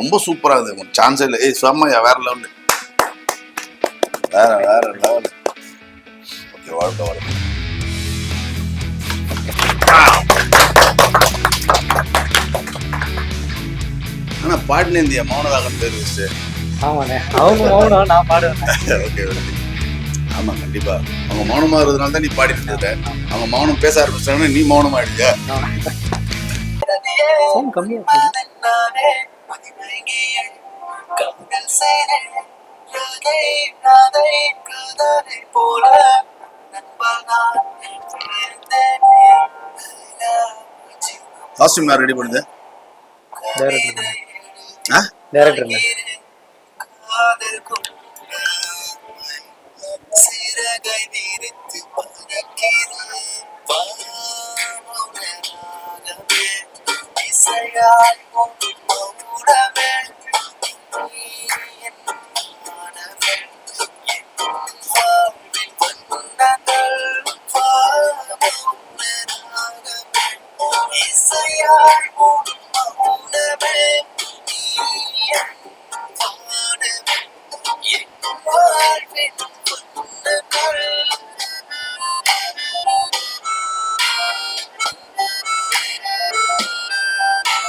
ரொம்ப சூப்பரா இருக்குது சான்ஸே இல்லை. ஏய் செம்மையா வேற லெவல் வேற வேற லெவல் ஓகே வாழ்க்கை வாழ்க்கை. ஆனா பாடின இந்தியா மௌனராகன் பேர் வச்சு. ஆமாண்ணே. அவங்க மௌனம் நான் பாடுவேன். Okay okay. ஆமா கண்டிப்பா. அவங்க மௌனமா இருக்கிறதுனால தான் நீ பாடிட்டு இருக்க அவங்க மௌனம் பேச ஆரம்பிச்சிட்டாங்கன்னா நீ மௌனமா ஆயிடுங்க காஸ்டியூம் யார் ரெடி பண்ணுது. டைரக்டர் ஆ? டைரக்டர் சிறகை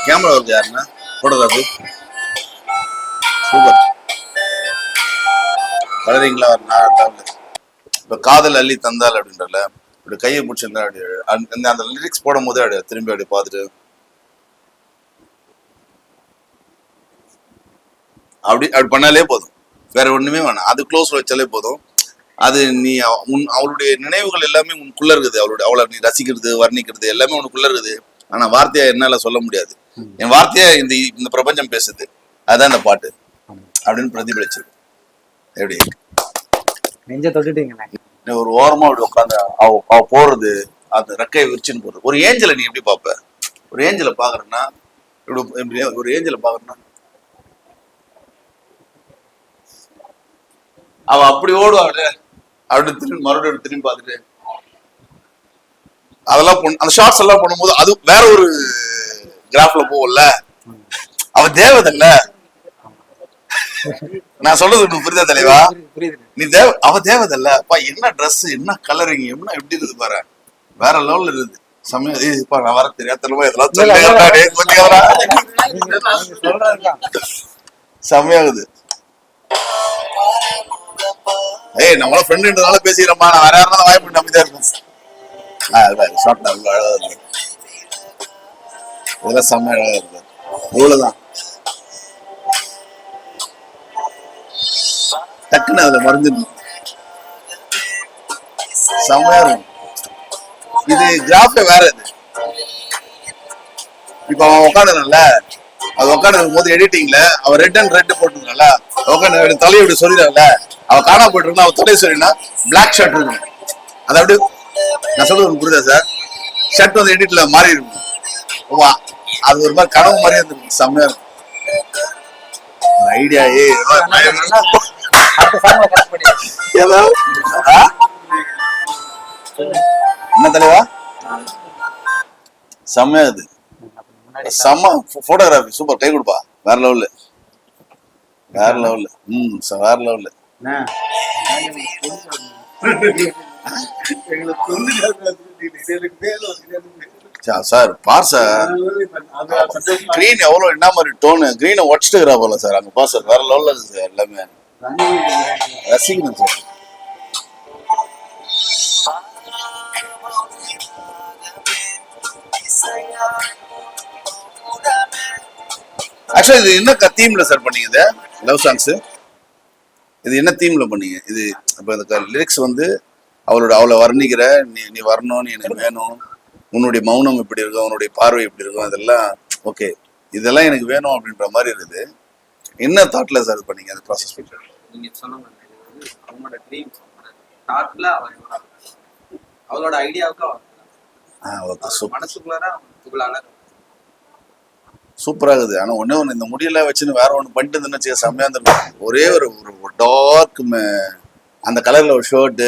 கேமரா ஒர்க் யாருன்னா? போட்டோகிராஃபி சூப்பர் வளரீங்களா ஒரு நாள் இப்போ காதல் அள்ளி தந்தால் அப்படின்றல இப்படி கையை பிடிச்சிருந்தா அப்படி அந்த- அந்த அந்த லிரிக்ஸ் போடும் போதே அப்படி திரும்பி அப்படி பார்த்துட்டு அப்படி அப்படி பண்ணாலே போதும். வேற ஒண்ணுமே வேணாம். அது க்ளோஸ் வச்சாலே போதும். அது நீ அவ- உன் அவளுடைய நினைவுகள் எல்லாமே உனக்குள்ள இருக்குது. அவளுடைய அவளை நீ ரசிக்கிறது வர்ணிக்கிறது எல்லாமே உனக்குள்ள இருக்குது. ஆனா வார்த்தையா என்னால சொல்ல முடியாது. என் வார்த்தையா இந்த இந்த பிரபஞ்சம் பேசுது. அதான் இந்த பாட்டு. அப்படின்னு பிரதிபலிச்சிருக்கு. எப்படி? நெஞ்ச தொட்டுட்டீங்கண்ணே நீ ஒரு ஓரமா அப்படி உட்காந்து அவ அவ போறது அந்த ரெக்கையை விரிச்சுன்னு போறது. ஒரு ஏஞ்சலை நீ எப்படி பார்ப்ப? ஒரு ஏஞ்சலை பாக்குறேன்னா இப்படி ஒரு ஏஞ்சலை பாக்குறேன்னா அவ அப்படி ஓடுவா அப்படியே அப்படி திரும்பி மறுபடியும் திரும்பி பார்த்துட்டு. அதெல்லாம் அந்த ஷார்ட்ஸ் எல்லாம் பண்ணும்போது அது வேற ஒரு கிராஃப்ல போகும்ல. அவ தேவதை இல்ல. நான் சொல்றது உனக்கு புரியுதா தலைவா நீ தேவ அவ தேவதை இல்ல. அப்பா என்ன Dress என்ன கலரிங் என்ன எப்படி இருக்குது பாரு. வேற லெவல்ல இருக்குது. சமயம் இப்ப நான் வர தெரியாதனமா இதெல்லாம் இல்ல, ஏய் நம்மள ஃப்ரெண்டுன்றதால பேசிக்கிறோமா நான் வேற யாரும் வாய்ப்பு நம்பிதான் இருக்கும் ஆ ஷார்ட் அவ்வளோ அழகா இருக்கு. இதெல்லாம் செம்ம அழகா இருக்கு. இவ்வளவுதான். டக்குன்னு அதுல மறைஞ்சிடணும் செம்மையா இருக்கும் இது கிராஃபே வேற இது. இப்ப அவன் உட்காந்துனால அது உட்காந்து போது எடிட்டிங்ல அவன் ரெட் அண்ட் ரெட் போட்டுருந்தால உட்காந்து தலையை இப்படி சொல்லிடுறான்ல அவ காணா போயிட்டு அவன் தலையை சொல்லினா பிளாக் ஷர்ட் இருக்கும் அது அப்படி நான் சொல்றது புரியுதா சார் ஷர்ட் வந்து எடிட்ல மாறி இருக்கும். வா அது ஒரு மாதிரி கனவு மாதிரியே இருந்திருக்கும் செம்மையா இருக்கும். ஐடியா ஏ? என்ன தலைவா? செம்மையா இது. செம்ம போட்டோகிராஃபி சூப்பர் கை கொடுப்பா. வேற லெவல்ல வேற லெவல்ல ம் வேற லெவல்ல சார் பார் சார். க்ரீன் எவ்வளோ என்ன மாதிரி டோனு க்ரீனை உடச்சிட்டு போல சார். அங்க பார் சார் வேற லெவல்ல சார் எல்லாமே. ரசிக்கணும் சார். ஆக்சுவலா இது என்ன தீம்ல சார் பண்ணீங்க இது? லவ் சாங்ஸ் இது என்ன தீம்ல பண்ணீங்க? இது இப்போ இந்த லிரிக்ஸ் வந்து அவளோட அவளை வர்ணிக்கிற நீ நீ வரணும் நீ எனக்கு வேணும் உன்னுடைய மௌனம் இப்படி இருக்கும் உன்னுடைய பார்வை இப்படி இருக்கும் அதெல்லாம் ஓகே இதெல்லாம் எனக்கு வேணும் அப்படின்ற மாதிரி இருக்குது. என்ன தாட்ல சார் இது பண்ணீங்க அந்த ப்ராசஸ் பண்ணுறது நீங்க சொன்ன அவங்களோட ட்ரீம் தாட்ல அவங்களோட அவளோட ஐடியாவுக்கு ஆ ஓகே சூப்பர் மனசுக்குள்ளார அழகு. சூப்பரா இருக்குது ஆனா ஒண்ணே ஒண்ணு இந்த முடியெல்லாம் வச்சுன்னு வேற ஒண்ணு பண்ணிட்டு இருந்தேன்னு வச்சுக்க செம்மையா இருந்திருக்கும் ஒரே ஒரு ஒரு டார்க் அந்த கலர்ல ஒரு ஷர்ட்டு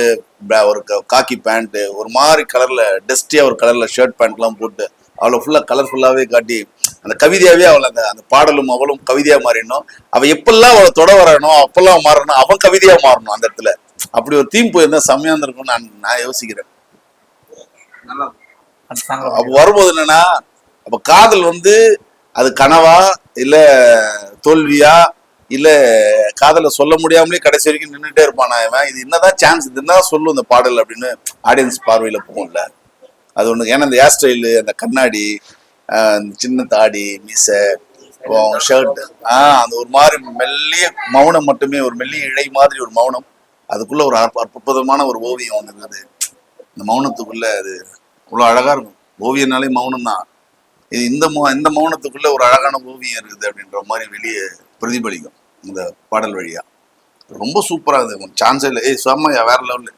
ஒரு காக்கி பேண்ட் ஒரு மாதிரி கலர்ல டஸ்டியா ஒரு கலர்ல ஷர்ட் பேண்ட்லாம் போட்டு அவ்வளோ ஃபுல்லா கலர்ஃபுல்லாவே காட்டி அந்த கவிதையாவே அவள் அந்த அந்த பாடலும் அவளும் கவிதையா மாறிடணும். அவ எப்பெல்லாம் அவளை தொட வரணும் அப்பெல்லாம் மாறணும். அவன் கவிதையா மாறணும் அந்த இடத்துல. அப்படி ஒரு தீம் போயிருந்தா செம்மையா இருந்திருக்கும்னு நான் நான் யோசிக்கிறேன். அப்ப வரும்போது என்னன்னா அப்ப காதல் வந்து அது கனவா இல்ல தோல்வியா இல்ல காதல சொல்ல முடியாமலே கடைசி வரைக்கும் நின்றுட்டே இருப்பான் இவன்? இது என்னதான் சான்ஸ் இது என்னதான் சொல்லும் இந்த பாடல் அப்படின்னு ஆடியன்ஸ் பார்வையில போகும்ல. அது ஒண்ணு ஏன்னா இந்த ஹேர் ஸ்டைலு அந்த கண்ணாடி அந்த சின்ன தாடி மீசை ஷர்ட் ஆஹ் அந்த ஒரு மாதிரி மெல்லிய மௌனம் மட்டுமே ஒரு மெல்லிய இழை மாதிரி ஒரு மௌனம். அதுக்குள்ள ஒரு அற்ப- அற்புதமான ஒரு ஓவியம் ஒன்று அது இந்த மௌனத்துக்குள்ள அது அவ்வளோ அழகா இருக்கும். ஓவியனாலே மௌனம் தான் இது இந்த மௌ- இந்த மௌனத்துக்குள்ள ஒரு அழகான ஓவியம் இருக்குது அப்படின்ற மாதிரி வெளியே பிரதிபலிக்கும் இந்த பாடல் வழியா. ரொம்ப சூப்பரா இருக்குது. சான்ஸே இல்லை. ஏய் செம்மையா வேற லெவலு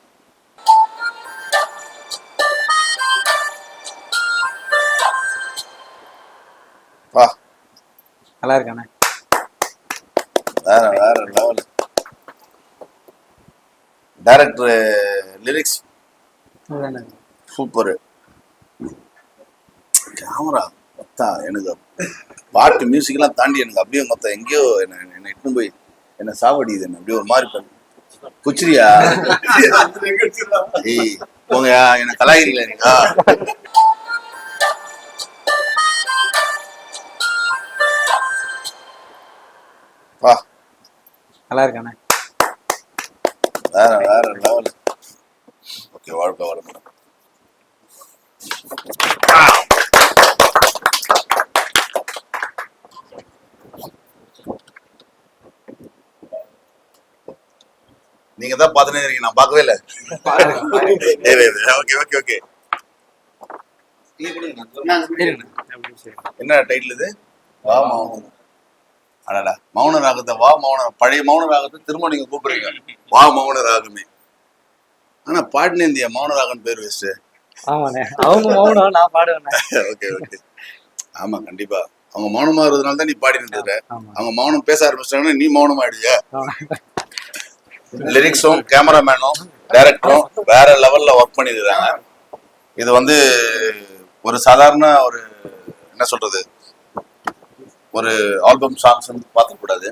வா. நல்லா இருக்கானே? வேற வேற level director lyrics. Super camera மொத்தா எனக்கு பாட்டு மியூசிக்லாம் தாண்டி எனக்கு அப்படியே மொத்தம் எங்கேயோ என்ன என்னை இட்டுன்னு போய் என்ன சாவடியுது என்ன. அப்படியே ஒரு மாதிரி பண்ணு குச்சிரியா? ஏய் போங்கயா என்ன கலாயிரில இருக்கா வா. நல்லா இருக்கானே? வேற வேற லெவல். ஓகே வாழ்க்கை வளமுடன் நீங்க தான் பார்த்துனே இருக்கீங்க. நான் பார்க்கவே இல்லை. Okay okay okay. என்ன டைட்டில் இது? வா மௌனம். அடடா. மௌன ராகத்தை வா மௌன பழைய மௌன ராகத்தை திரும்ப நீங்க கூப்பிடுறீங்க. வா மௌன ராகமே ஆனா பாடின இந்தியா மௌன ராகன் பேர் வச்சு ஆமாண்ணே. அவங்க மௌனம் நான் ஓகே ஓகே. ஆமா கண்டிப்பா. அவங்க மௌனமா இருக்கிறதுனால தான் நீ பாடி நின்றுற அவங்க மௌனம் பேச ஆரம்பிச்சிட்டாங்கன்னா நீ மௌனம் ஆயிடுவியா ஆமா. லிரிக்ஸும் கேமராமேனும் டைரக்டரும் வேற லெவல்ல ஒர்க் பண்ணியிருக்காங்க. இது வந்து ஒரு சாதாரண ஒரு என்ன சொல்றது ஒரு ஆல்பம் சாங்ஸ் வந்து பார்க்க கூடாது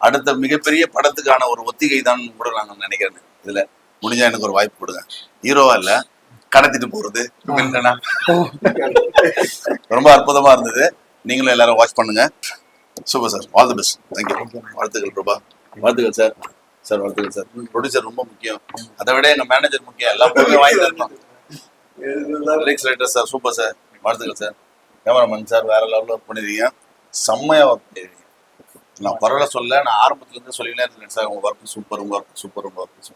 அடுத்த மிகப்பெரிய படத்துக்கான ஒரு ஒத்திகை தான் கூட நான் நினைக்கிறேன் இதுல. முடிஞ்சா எனக்கு ஒரு வாய்ப்பு கொடுங்க. ஹீரோவா இல்ல கடத்திட்டு போறது. ரொம்ப அற்புதமா இருந்தது. நீங்களும் எல்லாரும் வாட்ச் பண்ணுங்க. Super sir all the best thank you வாழ்த்துக்கள் ரூபா வாழ்த்துக்கள் சார் சார் வாழ்த்துக்கள் சார். ப்ரொடியூசர் ரொம்ப முக்கியம். அதை விட எங்க மேனேஜர் முக்கியம். எல்லாம் பொருளும் வாங்கி தரணும் lyrics writer sir super sir. வாழ்த்துக்கள் சார். கேமராமேன் சார் வேற லெவலில் ஒர்க் பண்ணிருக்கீங்க. செம்மையா ஒர்க் பண்ணிருக்கீங்க. நான் பரவாயில்ல சொல்ல நான் ஆரம்பத்துலேருந்து சொல்லினே இருக்கேன் சார். உங்கள் ஒர்க் சூப்பர் உங்கள் ஒர்க் சூப்பர் உங்கள் ஒர்க் சூப்பர்